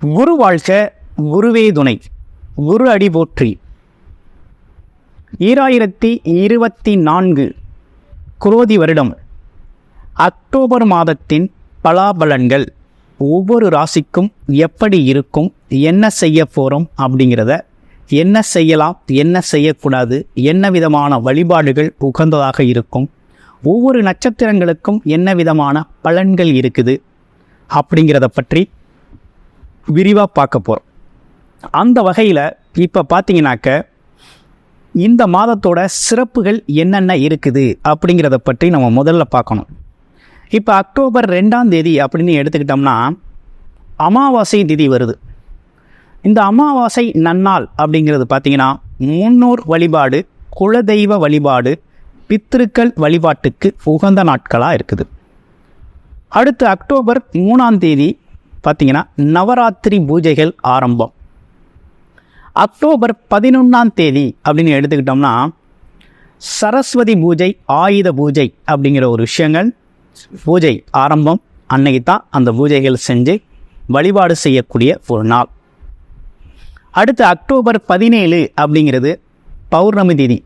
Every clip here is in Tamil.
குரு வாழ்க குருவே துணை. குரு அடி போற்றி. ஈராயிரத்தி இருபத்தி நான்கு குரோதி வருடம். அக்டோபர் மாதத்தின் பலாபலன்கள். ஒவ்வொரு ராசிக்கும் எப்படி இருக்கும் என்ன செய்ய போகிறோம் அப்படிங்கிறத என்ன செய்யலாம் என்ன செய்யக்கூடாது என்ன விதமான வழிபாடுகள் உகந்ததாக இருக்கும். ஒவ்வொரு நட்சத்திரங்களுக்கும் என்ன விதமான பலன்கள் இருக்குது அப்படிங்கிறத பற்றி விரிவாக பார்க்க போகிறோம் அந்த வகையில் இப்போ பார்த்தீங்கன்னாக்க இந்த மாதத்தோட சிறப்புகள் என்னென்ன இருக்குது அப்படிங்கிறத பற்றி நம்ம முதல்ல பார்க்கணும். இப்போ அக்டோபர் ரெண்டாம் தேதி அப்படின்னு எடுத்துக்கிட்டோம்னா அமாவாசை திதி வருது. இந்த அமாவாசை நன்னாள் அப்படிங்கிறது பார்த்தீங்கன்னா முன்னோர் வழிபாடு குலதெய்வ வழிபாடு பித்திருக்கள் வழிபாட்டுக்கு உகந்த நாட்களாக இருக்குது. அடுத்து அக்டோபர் மூணாம் தேதி பார்த்தீங்கன்னா நவராத்திரி பூஜைகள் ஆரம்பம். அக்டோபர் பதினொன்றாம் தேதி அப்படின்னு எடுத்துக்கிட்டோம்னா சரஸ்வதி பூஜை ஆயுத பூஜை அப்படிங்கிற ஒரு விஷயங்கள் பூஜை ஆரம்பம். அன்னைக்கு தான் அந்த பூஜைகள் செஞ்சு வழிபாடு செய்யக்கூடிய ஒரு நாள். அடுத்து அக்டோபர் பதினேழு அப்படிங்கிறது பௌர்ணமி திதி.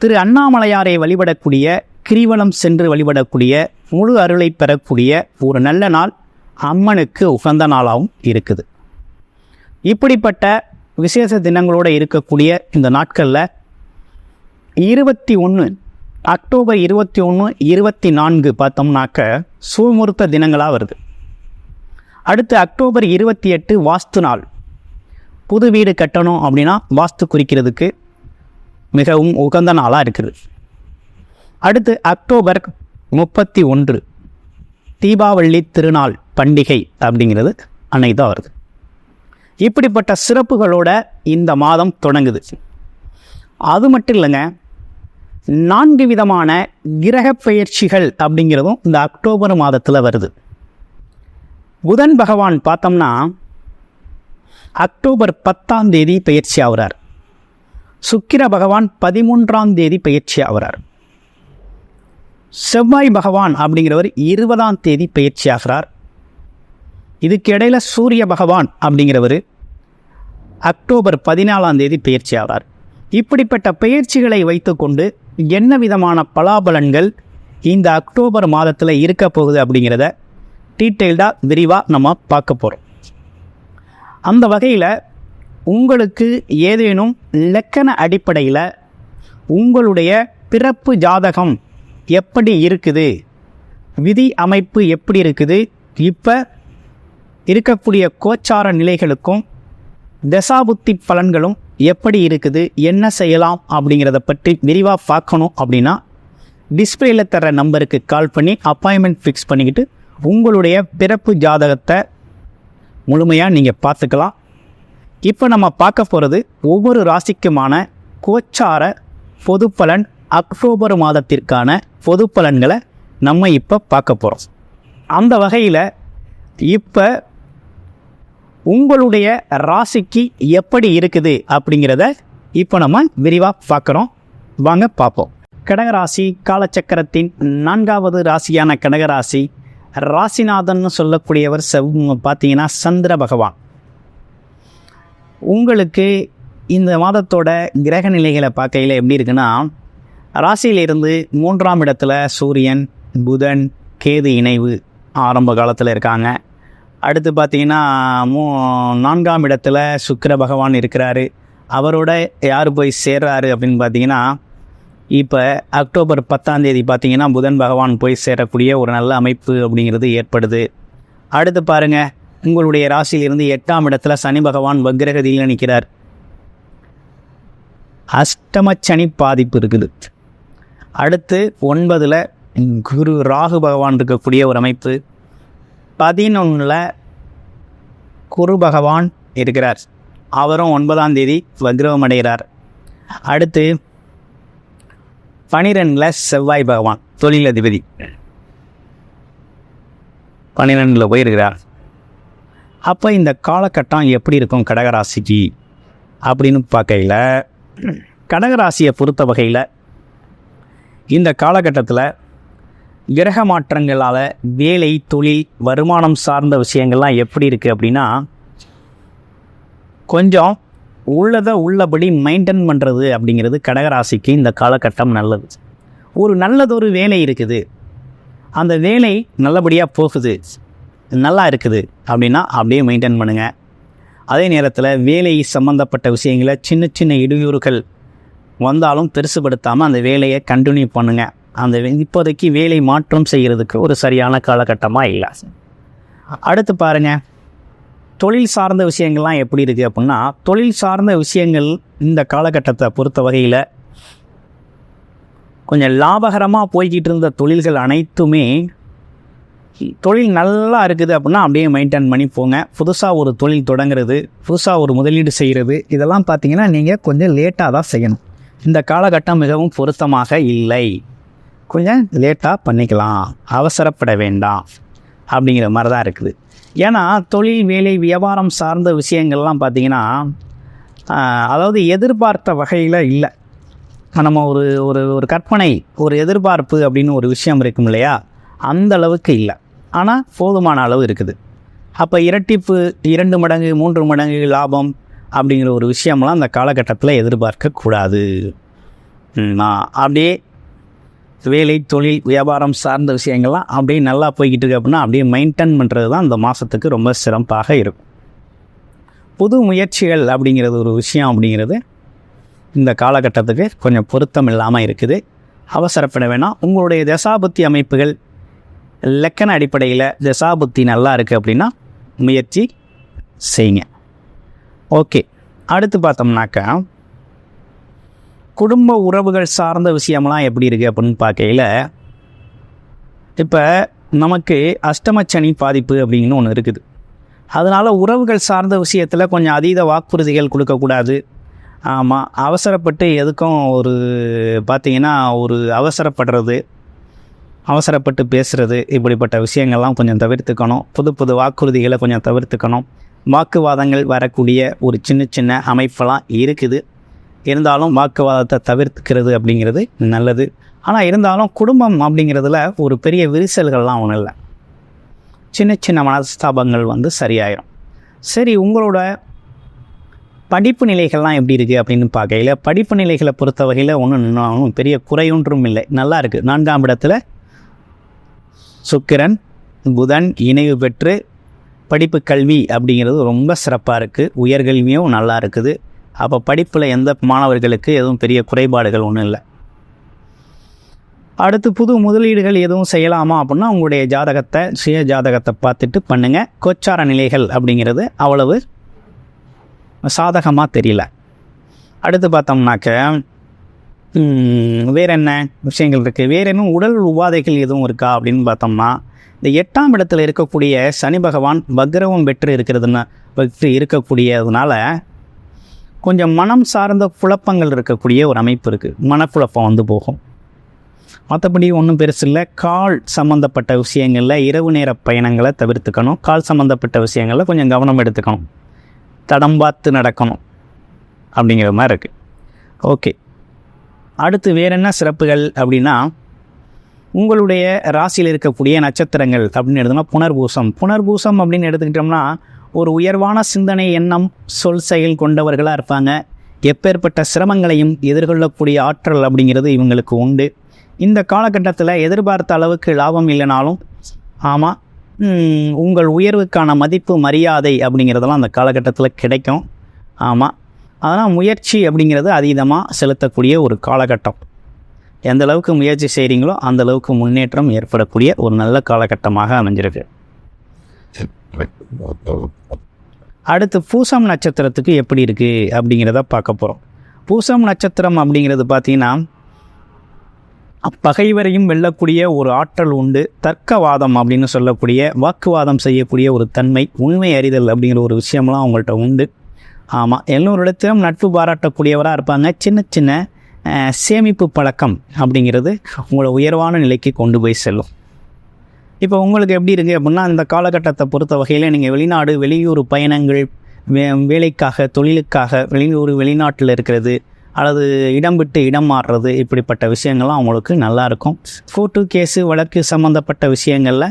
திரு அண்ணாமலையாரை வழிபடக்கூடிய கிரிவலம் சென்று வழிபடக்கூடிய முழு அருளை பெறக்கூடிய ஒரு நல்ல நாள். அம்மனுக்கு உகந்த நாளாகவும் இருக்குது. இப்படிப்பட்ட விசேஷ தினங்களோடு இருக்கக்கூடிய இந்த நாட்களில் இருபத்தி ஒன்று அக்டோபர் இருபத்தி ஒன்று இருபத்தி நான்கு பார்த்தோம்னாக்க சுமுகூர்த்த தினங்களாக வருது. அடுத்து அக்டோபர் இருபத்தி எட்டு வாஸ்து நாள். புது வீடு கட்டணும் அப்படின்னா வாஸ்து குறிக்கிறதுக்கு மிகவும் உகந்த நாளாக இருக்குது. அடுத்து அக்டோபர் முப்பத்தி ஒன்று தீபாவளி திருநாள் பண்டிகை அப்படிங்கிறது அன்னைக்கு தான் வருது. இப்படிப்பட்ட சிறப்புகளோட இந்த மாதம் தொடங்குது. அது மட்டும் இல்லைங்க நான்கு விதமான கிரக பெயர்ச்சிகள் அப்படிங்கிறதும் இந்த அக்டோபர் மாதத்தில் வருது. புதன் பகவான் பார்த்தோம்னா அக்டோபர் பத்தாம் தேதி பயிற்சி ஆகிறார். சுக்கிர பகவான் பதிமூன்றாம் தேதி பயிற்சி ஆகிறார். செவ்வாய் பகவான் அப்படிங்கிறவர் இருபதாம் தேதி பயிற்சி ஆகிறார். இதுக்கு இடையில் சூரிய பகவான் அப்படிங்கிறவர் அக்டோபர் பதினாலாம் தேதி பயிற்சி ஆகிறார். இப்படிப்பட்ட பயிற்சிகளை வைத்துக்கொண்டு என்ன விதமான பலாபலன்கள் இந்த அக்டோபர் மாதத்தில் இருக்க போகுது அப்படிங்கிறத டீட்டெயில்டாக விரிவாக நம்ம பார்க்க போகிறோம் அந்த வகையில் உங்களுக்கு ஏதேனும் லக்கண அடிப்படையில் உங்களுடைய பிறப்பு ஜாதகம் எப்படி இருக்குது? விதி அமைப்பு எப்படி இருக்குது? இப்போ இருக்கக்கூடிய கோச்சார நிலைகளுக்கும் தசாபுத்தி பலன்களும் எப்படி இருக்குது? என்ன செய்யலாம்? அப்படிங்கிறத பற்றி விரிவாக பார்க்கணும் அப்படின்னா டிஸ்பிளேல தர நம்பருக்கு கால் பண்ணி அப்பாயின்மெண்ட் ஃபிக்ஸ் பண்ணிக்கிட்டு உங்களுடைய பிறப்பு ஜாதகத்தை முழுமையாக நீங்கள் பார்த்துக்கலாம். இப்போ நம்ம பார்க்க போகிறது ஒவ்வொரு ராசிக்குமான கோச்சார பொது பலன் அக்டோபர் மாதத்திற்கான பொது பலன்களை நம்ம இப்போ பார்க்க போகிறோம் அந்த வகையில் இப்போ உங்களுடைய ராசிக்கு எப்படி இருக்குது அப்படிங்கிறத இப்போ நம்ம விரிவாக பார்க்குறோம். வாங்க பார்ப்போம். கடகராசி காலச்சக்கரத்தின் நான்காவது ராசியான கடகராசி ராசிநாதன் சொல்லக்கூடியவர் செவ் பார்த்தீங்கன்னா சந்திர பகவான். உங்களுக்கு இந்த மாதத்தோட கிரக நிலைகளை பார்க்கையில் எப்படி இருக்குன்னா ராசியிலிருந்து மூன்றாம் இடத்துல சூரியன் புதன் கேது இணைவு ஆரம்ப காலத்தில் இருக்காங்க. அடுத்து பார்த்தீங்கன்னா மூ நான்காம் இடத்துல சுக்கிர பகவான் இருக்கிறாரு. அவரோட யார் போய் சேர்றாரு அப்படின்னு பார்த்தீங்கன்னா இப்போ அக்டோபர் பத்தாம் தேதி பார்த்தீங்கன்னா புதன் பகவான் போய் சேரக்கூடிய ஒரு நல்ல அமைப்பு அப்படிங்கிறது ஏற்படுது. அடுத்து பாருங்கள் உங்களுடைய ராசியிலிருந்து எட்டாம் இடத்துல சனி பகவான் வக்ரகதியில் நிற்கிறார் அஷ்டமச்சனி பாதிப்பு இருக்குது. அடுத்து ஒன்பதில் குரு ராகு பகவான் இருக்கக்கூடிய ஒரு அமைப்பு. பதினொன்றில் குரு பகவான் இருக்கிறார். அவரும் ஒன்பதாம் தேதி வக்ரவம் அடைகிறார். அடுத்து பனிரெண்டில் செவ்வாய் பகவான் தொழிலதிபதி. பன்னிரெண்டில் போயிருக்கிறார். அப்போ இந்த காலகட்டம் எப்படி இருக்கும் கடகராசிக்கு? அப்படின்னு பார்க்கையில் கடகராசியை பொறுத்த வகையில் இந்த காலகட்டத்தில் கிரக மாற்றங்களால் வேலை தொழில் வருமானம் சார்ந்த விஷயங்கள்லாம் எப்படி இருக்குது அப்படின்னா கொஞ்சம் உள்ளதை உள்ளபடி மெயின்டைன் பண்ணுறது அப்படிங்கிறது கடகராசிக்கு இந்த காலகட்டம் நல்லது. ஒரு நல்லதொரு வேலை இருக்குது. அந்த வேலை நல்லபடியாக போகுது. நல்லா இருக்குது அப்படின்னா அப்படியே மெயின்டைன் பண்ணுங்கள் அதே நேரத்தில் வேலை சம்மந்தப்பட்ட விஷயங்களை சின்ன சின்ன இடையூறுகள் வந்தாலும் பெருசுபடுத்தாமல் அந்த வேலையை கண்டினியூ பண்ணுங்கள் அந்த வே- இப்போதைக்கு வேலை மாற்றம் செய்கிறதுக்கு ஒரு சரியான காலகட்டமாக இல்லை. அடுத்து பாருங்கள் தொழில் சார்ந்த விஷயங்கள்லாம் எப்படி இருக்குது அப்படின்னா தொழில் சார்ந்த விஷயங்கள் இந்த காலகட்டத்தை பொறுத்த வகையில் கொஞ்சம் லாபகரமாக போய்கிட்டு இருந்த தொழில்கள் அனைத்துமே தொழில் நல்லா இருக்குது அப்படின்னா அப்படியே மெயின்டைன் பண்ணி போங்க. புதுசாக ஒரு தொழில் தொடங்குறது புதுசாக ஒரு முதலீடு செய்கிறது இதெல்லாம் பார்த்தீங்கன்னா நீங்கள் கொஞ்சம் லேட்டாக தான் செய்யணும். இந்த காலகட்டம் மிகவும் பொருத்தமாக இல்லை. கொஞ்சம் லேட்டாக பண்ணிக்கலாம். அவசரப்பட வேண்டாம். அப்படிங்கிற மாதிரி தான் இருக்குது. ஏன்னா தொழில் வேலை வியாபாரம் சார்ந்த விஷயங்கள்லாம் பார்த்திங்கன்னா அதாவது எதிர்பார்த்த வகையில் இல்லை. நம்ம ஒரு ஒரு ஒரு கற்பனை ஒரு எதிர்பார்ப்பு அப்படின்னு ஒரு விஷயம் இருக்கும் இல்லையா? அந்த அளவுக்கு இல்லை. ஆனால் போதுமான அளவு இருக்குது. அப்போ இரட்டிப்பு இரண்டு மடங்கு மூன்று மடங்கு லாபம் அப்படிங்கிற ஒரு விஷயம்லாம் அந்த காலகட்டத்தில் எதிர்பார்க்கக்கூடாது நான் அப்படியே வேலை தொழில் வியாபாரம் சார்ந்த விஷயங்கள்லாம் அப்படியே நல்லா போய்கிட்டு இருக்கு அப்படின்னா அப்படியே மெயின்டைன் பண்ணுறது தான் இந்த மாதத்துக்கு ரொம்ப சிறப்பாக இருக்கும். புது முயற்சிகள் அப்படிங்கிறது ஒரு விஷயம் அப்படிங்கிறது இந்த காலகட்டத்துக்கு கொஞ்சம் பொருத்தம் இல்லாமல் இருக்குது. அவசரப்பட வேணாம். உங்களுடைய தசாபுத்தி அமைப்புகள் லக்கண அடிப்படையில் தசாபுத்தி நல்லா இருக்குது அப்படின்னா முயற்சி செய்யுங்க. ஓகே. அடுத்து பார்த்தோம்னாக்கா குடும்ப உறவுகள் சார்ந்த விஷயம்லாம் எப்படி இருக்குது அப்படின்னு பார்க்கையில் இப்போ நமக்கு அஷ்டமச்சனி பாதிப்பு அப்படின்னு ஒன்று இருக்குது. அதனால் உறவுகள் சார்ந்த விஷயத்தில் கொஞ்சம் அதீத வாக்குறுதிகள் கொடுக்கக்கூடாது. ஆமாம் அவசரப்பட்டு எதுக்கும் ஒரு பார்த்தீங்கன்னா ஒரு அவசரப்படுறது அவசரப்பட்டு பேசுகிறது இப்படிப்பட்ட விஷயங்கள்லாம் கொஞ்சம் தவிர்த்துக்கணும். புது புது வாக்குறுதிகளை கொஞ்சம் தவிர்த்துக்கணும். வாக்குவாதங்கள் வரக்கூடிய ஒரு சின்ன சின்ன அமைப்பெல்லாம் இருக்குது. இருந்தாலும் வாக்குவாதத்தை தவிர்த்துக்கிறது அப்படிங்கிறது நல்லது. ஆனால் இருந்தாலும் குடும்பம் அப்படிங்கிறதுல ஒரு பெரிய விரிசல்கள்லாம் ஒன்றும் இல்லை. சின்ன சின்ன மனஸ்தாபங்கள் வந்து சரியாயிரும். சரி உங்களோட படிப்பு நிலைகள்லாம் எப்படி இருக்குது அப்படின்னு பார்க்கையில் படிப்பு நிலைகளை பொறுத்த வகையில் ஒன்றும் பெரிய குறையொன்றும் இல்லை. நல்லா இருக்குது நான்காம் இடத்துல சுக்கிரன் புதன் இணைவு பெற்று படிப்பு கல்வி அப்படிங்கிறது ரொம்ப சிறப்பாக இருக்குது உயர்கல்வியும் நல்லா இருக்குது. அப்போ படிப்பில் எந்த மாணவர்களுக்கு எதுவும் பெரிய குறைபாடுகள் ஒன்றும் இல்லை. அடுத்து புது முதலீடுகள் எதுவும் செய்யலாமா அப்படின்னா உங்களுடைய ஜாதகத்தை சுய ஜாதகத்தை பார்த்துட்டு பண்ணுங்கள் கோச்சார நிலைகள் அப்படிங்கிறது அவ்வளவு சாதகமாக தெரியல. அடுத்து பார்த்தோம்னாக்க வேறு வேற என்ன விஷயங்கள் இருக்குது வேற என்ன உடல் உபாதைகள் எதுவும் இருக்கா அப்படின்னு பார்த்தோம்னா இந்த எட்டாம் இடத்துல இருக்கக்கூடிய சனி பகவான் வக்ரவம் பெற்று இருக்கிறதுனா பெற்று இருக்கக்கூடியதுனால கொஞ்சம் மனம் சார்ந்த குழப்பங்கள் இருக்கக்கூடிய ஒரு அமைப்பு இருக்குது மனக்குழப்பம் வந்து போகும். மற்றபடி ஒன்றும் பெருசு இல்லை. கால் சம்மந்தப்பட்ட விஷயங்களில் இரவு நேர பயணங்களை தவிர்த்துக்கணும். கால் சம்மந்தப்பட்ட விஷயங்களில் கொஞ்சம் கவனம் எடுத்துக்கணும். தடம் பார்த்து நடக்கணும். அப்படிங்கிற மாதிரி இருக்குது ஓகே. அடுத்து வேற என்ன சிறப்புகள் அப்படின்னா உங்களுடைய ராசியில் இருக்கக்கூடிய நட்சத்திரங்கள் அப்படின்னு எடுத்தோம்னா புனர்பூசம். புனர்பூசம் அப்படின்னு எடுத்துக்கிட்டோம்னா ஒரு உயர்வான சிந்தனை எண்ணம் சொல் செயல் கொண்டவர்களாக இருப்பாங்க. எப்பேற்பட்ட சிரமங்களையும் எதிர்கொள்ளக்கூடிய ஆற்றல் அப்படிங்கிறது இவங்களுக்கு உண்டு. இந்த காலகட்டத்தில் எதிர்பார்த்த அளவுக்கு லாபம் இல்லைனாலும் ஆமாம் உங்கள் உயர்வுக்கான மதிப்பு மரியாதை அப்படிங்கிறதெல்லாம் அந்த காலகட்டத்தில் கிடைக்கும். ஆமாம் அதனால் முயற்சி அப்படிங்கிறது அதீதமாக செலுத்தக்கூடிய ஒரு காலகட்டம். எந்த அளவுக்கு முயற்சி செய்கிறீங்களோ அந்த அளவுக்கு முன்னேற்றம் ஏற்படக்கூடிய ஒரு நல்ல காலகட்டமாக அமைஞ்சிருக்கு. அடுத்து பூசம் நட்சத்திரத்துக்கு எப்படி இருக்குது அப்படிங்கிறத பார்க்க போகிறோம் பூசம் நட்சத்திரம் அப்படிங்கிறது பார்த்தீங்கன்னா பகைவரையும் வெல்லக்கூடிய ஒரு ஆற்றல் உண்டு. தர்க்கவாதம் அப்படின்னு சொல்லக்கூடிய வாக்குவாதம் செய்யக்கூடிய ஒரு தன்மை உண்மை அறிதல் அப்படிங்கிற ஒரு விஷயம்லாம் அவங்கள்ட்ட உண்டு. ஆமாம் எல்லோரிடத்திலும் நட்பு பாராட்டக்கூடியவராக இருப்பாங்க. சின்ன சின்ன சேமிப்பு பழக்கம் அப்படிங்கிறது உங்களை உயர்வான நிலைக்கு கொண்டு போய் செல்லும். இப்போ உங்களுக்கு எப்படி இருக்குது அப்படின்னா இந்த காலகட்டத்தை பொறுத்த வகையில் நீங்கள் வெளிநாடு வெளியூர் பயணங்கள் வே வேலைக்காக தொழிலுக்காக வெளியூர் வெளிநாட்டில் இருக்கிறது அல்லது இடம் விட்டு இடம் மாறுறது இப்படிப்பட்ட விஷயங்கள்லாம் அவங்களுக்கு நல்லாயிருக்கும் கோர்ட்டு கேஸு வழக்கு சம்மந்தப்பட்ட விஷயங்களில்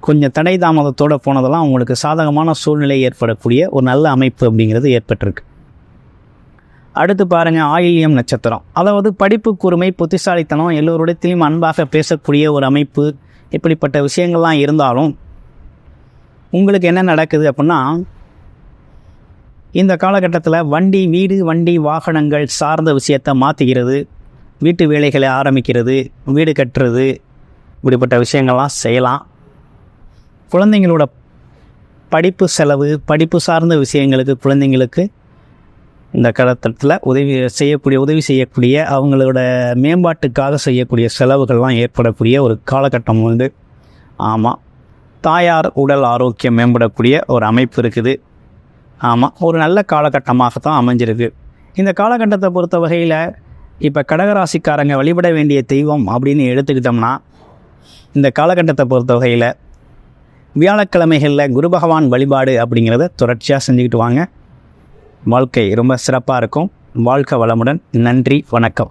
கொஞ்சம் தடை தாமதத்தோடு போனதெல்லாம் அவங்களுக்கு சாதகமான சூழ்நிலை ஏற்படக்கூடிய ஒரு நல்ல அமைப்பு அப்படிங்கிறது ஏற்பட்டிருக்கு. அடுத்து பாருங்கள் ஆயில்யம் நட்சத்திரம். அதாவது படிப்பு கூர்மை புத்திசாலித்தனம் எல்லோருடையத்திலையும் அன்பாக பேசக்கூடிய ஒரு அமைப்பு இப்படிப்பட்ட விஷயங்கள்லாம் இருந்தாலும் உங்களுக்கு என்ன நடக்குது அப்படின்னா இந்த காலகட்டத்தில் வண்டி வீடு வண்டி வாகனங்கள் சார்ந்த விஷயத்தை மாற்றிக்கிறது வீட்டு வேலைகளை ஆரம்பிக்கிறது வீடு கட்டுறது இப்படிப்பட்ட விஷயங்கள்லாம் செய்யலாம். குழந்தைங்களோட படிப்பு செலவு படிப்பு சார்ந்த விஷயங்களுக்கு குழந்தைங்களுக்கு இந்த காலகட்டத்தில் உதவி செய்யக்கூடிய உதவி செய்யக்கூடிய அவங்களோட மேம்பாட்டுக்காக செய்யக்கூடிய செலவுகள்லாம் ஏற்படக்கூடிய ஒரு காலகட்டம் வந்து ஆமாம் தாயார் உடல் ஆரோக்கியம் மேம்படக்கூடிய ஒரு அமைப்பு இருக்குது. ஆமாம் ஒரு நல்ல காலகட்டமாக தான் அமைஞ்சிருக்கு. இந்த காலகட்டத்தை பொறுத்த வகையில் இப்போ கடகராசிக்காரங்க வழிபட வேண்டிய தெய்வம் அப்படின்னு எடுத்துக்கிட்டோம்னா இந்த காலகட்டத்தை பொறுத்த வகையில் வியாழக்கிழமைகளில் குரு பகவான் வழிபாடு அப்படிங்கிறத தொடர்ச்சியாக செஞ்சுக்கிட்டு வாங்க. வாழ்க்கை ரொம்ப சிறப்பாக இருக்கும். வாழ்க்கை வளமுடன். நன்றி வணக்கம்.